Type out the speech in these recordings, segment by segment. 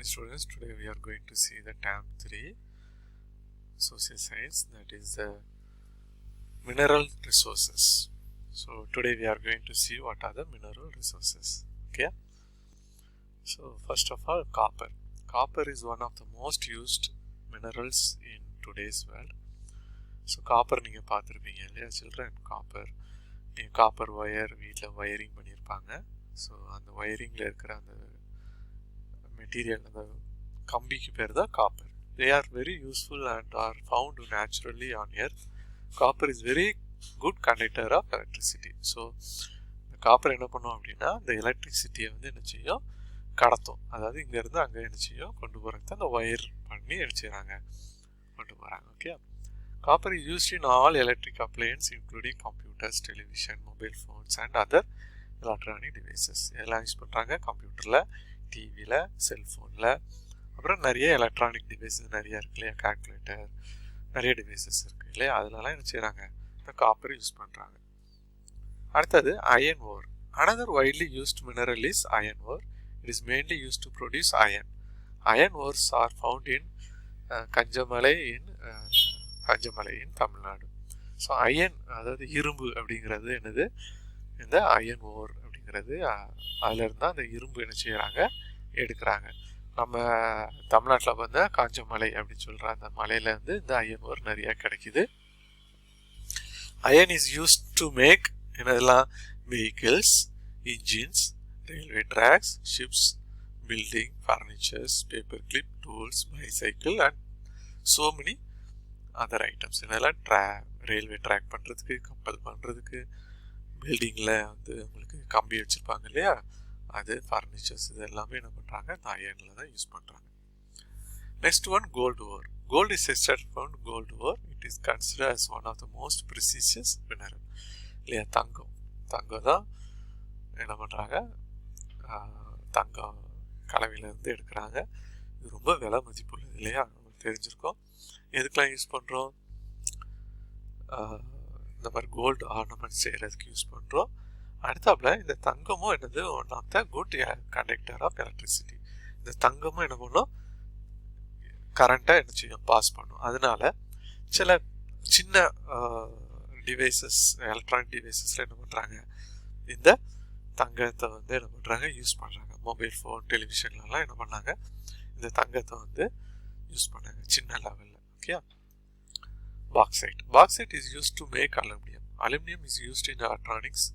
morning students today we are going to see the tab 3 social science that is the mineral resources so today we are going to see what are the mineral resources okay so first of all copper copper is one of the most used minerals in today's world so copper நீங்கள் பார்த்துருப்பீங்க இல்லையா children copper நீங்கள் copper wire வீட்டில் wiring பண்ணியிருப்பாங்க so அந்த ஒயரிங்கில் இருக்கிற அந்த மெட்டீரியல் அந்த கம்பிக்கு பேர் தான் copper they are very useful and are found naturally on year copper is very good conductor of electricity so இந்த காப்பர் என்ன பண்ணும் அப்படின்னா இந்த எலக்ட்ரிசிட்டியை வந்து என்ன செய்யும்? கடத்தும். அதாவது இங்கேருந்து அங்கே என்ன செய்யும்? கொண்டு போகிறதுக்கு அந்த ஒயர் பண்ணி என்ன செய்கிறாங்க கொண்டு போகிறாங்க okay copper use in all electric electric including computers television mobile phones and other other electronic எல்லாம் யூஸ் பண்ணுறாங்க கம்ப்யூட்டரில் டிவியில் செல்ஃபோனில் அப்புறம் நிறைய எலக்ட்ரானிக் டிவைஸஸ் நிறைய இருக்கு இல்லையா கால்குலேட்டர் நிறைய டிவைசஸ் இருக்குது இல்லையா அதிலலாம் என்ன செய்கிறாங்க இந்த காப்பர் யூஸ் பண்ணுறாங்க அடுத்தது iron ore another widely used mineral is iron ore it is mainly use to produce iron iron ores are found in Kanjamalai in Kanjamalai in Tamil Nadu so iron அதாவது இரும்பு அப்படிங்கிறது என்னது இந்த iron ore அப்படிங்கிறது அதிலிருந்து அந்த இரும்பு என்ன செய்கிறாங்க எடுக்கிறாங்க. நம்ம தமிழ்நாட்டில் பார்த்தா காஞ்சமலை அப்படின்னு சொல்கிற அந்த மலையிலேருந்து இந்த அயன் ஒரு நிறையா கிடைக்குது. Iron is use to make என்னதெல்லாம்? Vehicles engines railway tracks ships building furnitures paper clip tools bicycle and so many other items என்னெல்லாம் ட்ரா ரயில்வே ட்ராக் பண்ணுறதுக்கு கப்பல் பண்ணுறதுக்கு பில்டிங்கில் வந்து உங்களுக்கு கம்பி வச்சுருப்பாங்க இல்லையா? அது ஃபர்னிச்சர்ஸ் இது எல்லாமே என்ன பண்ணுறாங்க இந்த அயனில் தான் யூஸ் பண்ணுறாங்க next one gold ore gold is எஸ்டட் found gold ore it is consider as one of the most precious mineral இல்லையா? தங்கம். தங்கம் தான் என்ன பண்ணுறாங்க தங்கம் கலவையிலேருந்து எடுக்கிறாங்க. இது ரொம்ப விலை மதிப்புள்ளது இல்லையா? நமக்கு தெரிஞ்சிருக்கோம். எதுக்கெலாம் யூஸ் பண்ணுறோம் இந்த மாதிரி கோல்டு ஆர்னமெண்ட் செய்கிறதுக்கு யூஸ் பண்ணுறோம் அடுத்தாப்புல இந்த தங்கமும் என்னது one of the good conductor of electricity இந்த தங்கமும் என்ன பண்ணும்? கரண்ட்டை என்ன செய்யும்? பாஸ் பண்ணும். அதனால சில சின்ன டிவைசஸ் எலக்ட்ரானிக் டிவைசஸில் என்ன பண்ணுறாங்க இந்த தங்கத்தை வந்து என்ன பண்ணுறாங்க யூஸ் பண்ணுறாங்க மொபைல் ஃபோன் டெலிவிஷன்லலாம் என்ன பண்ணாங்க? இந்த தங்கத்தை வந்து யூஸ் பண்ணாங்க சின்ன லெவலில் okay bauxite bauxite is use to make aluminium aluminium is used in electronics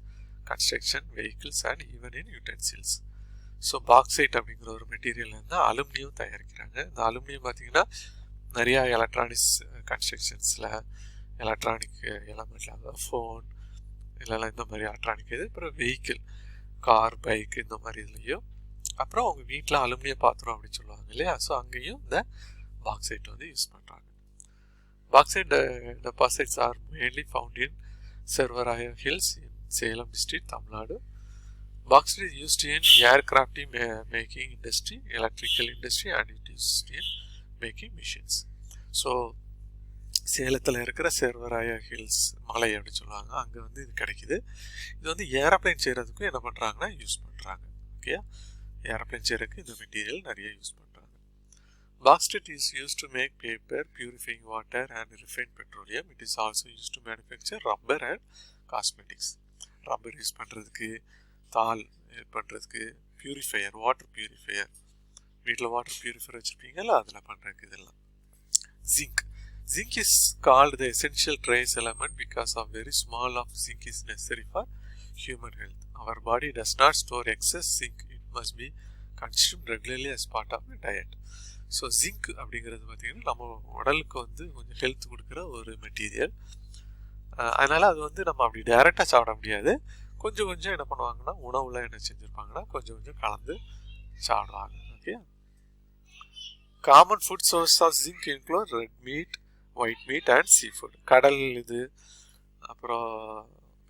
construction vehicles and even in utensils so bauxite அப்படிங்கிற ஒரு மெட்டீரியல்லேருந்து அலுமினியம் தயாரிக்கிறாங்க. இந்த அலுமினியம் பார்த்தீங்கன்னா நிறையா எலக்ட்ரானிக்ஸ் கன்ஸ்ட்ரக்ஷன்ஸில் எலக்ட்ரானிக் எலமெண்ட்ல அதாவது ஃபோன் இல்லைலாம் இந்த மாதிரி எலக்ட்ரானிக் இது. அப்புறம் வெஹிக்கிள் கார் பைக் இந்த மாதிரி இதுலேயும். அப்புறம் அவங்க வீட்டில் அலுமினிய பாத்திரம் அப்படின்னு சொல்லுவாங்க இல்லையா? ஸோ அங்கேயும் இந்த பாக்சைட் வந்து யூஸ் பண்ணுறாங்க bauxite deposits are mainly found in Shevaroy hills in Salem district Tamil Nadu bauxite is used in may making industry electrical industry and it is in making machines so சேலத்தில் இருக்கிற சேர்வராய hills மலை அப்படின்னு சொல்லுவாங்க. அங்கே வந்து இது கிடைக்குது. இது வந்து ஏரோப்ளைன் செய்கிறதுக்கும் என்ன பண்ணுறாங்கன்னா யூஸ் பண்ணுறாங்க ஓகே ஏரோப்ளைன் செய்கிறதுக்கு இந்த மெட்டீரியல் நிறைய யூஸ் பண்ணுறாங்க Bauxite is used to make paper, purifying water and refined petroleum. It is also used to manufacture rubber and cosmetics. Rubber use பண்ணுறதுக்கு தால் பண்ணுறதுக்கு பியூரிஃபையர் வாட்டர் பியூரிஃபையர் வீட்டில் வாட்டர் பியூரிஃபையர் வச்சுருப்பீங்கல்ல அதில் பண்ணுறதுக்கு இதெல்லாம் zinc zinc is called the essential trace element because of very small of zinc is necessary for human health our body does not store excess zinc it must be consume regularly as part of diet so zinc அப்படிங்கிறது பார்த்திங்கன்னா நம்ம உடலுக்கு வந்து கொஞ்சம் health கொடுக்குற ஒரு material அதனால் அது வந்து நம்ம அப்படி டைரெக்டாக சாப்பிட முடியாது. கொஞ்சம் கொஞ்சம் என்ன பண்ணுவாங்கன்னா உணவில் என்ன செஞ்சுருப்பாங்கன்னா கொஞ்சம் கொஞ்சம் கலந்து சாப்பிடுவாங்க. Okay common food source of zinc include red meat white meat and sea food கடல் இது அப்புறம்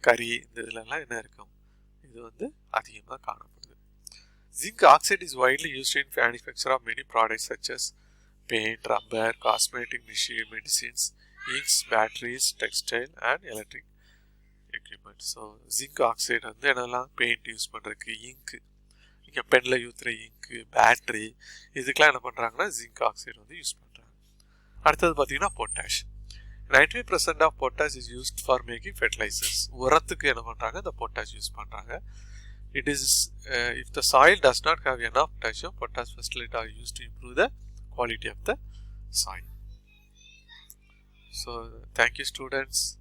கறி இந்த இதுலலாம் என்ன இருக்கும்? இது வந்து அதிகமாக காணும். Zinc oxide is widely used in manufacture of many products such paint rubber cosmetic machine medicines inks, batteries, textile and electric equipment so zinc oxide வந்து என்னெல்லாம் பெயிண்ட் யூஸ் பண்ணுறதுக்கு இங்க் இங்கே பெனில் ஊற்றுற இங்கு பேட்ரி இதுக்கெலாம் என்ன பண்ணுறாங்கன்னா ஜிங்க் ஆக்சைடு வந்து யூஸ் பண்ணுறாங்க அடுத்தது பார்த்தீங்கன்னா potash ninety percent of potash is used for making fertilisers உரத்துக்கு என்ன பண்ணுறாங்க இந்த பொட்டாஷ் யூஸ் பண்ணுறாங்க it is uh, if the soil does not have enough potassium potash fertilizers are used to improve the quality of the soil. So thank you students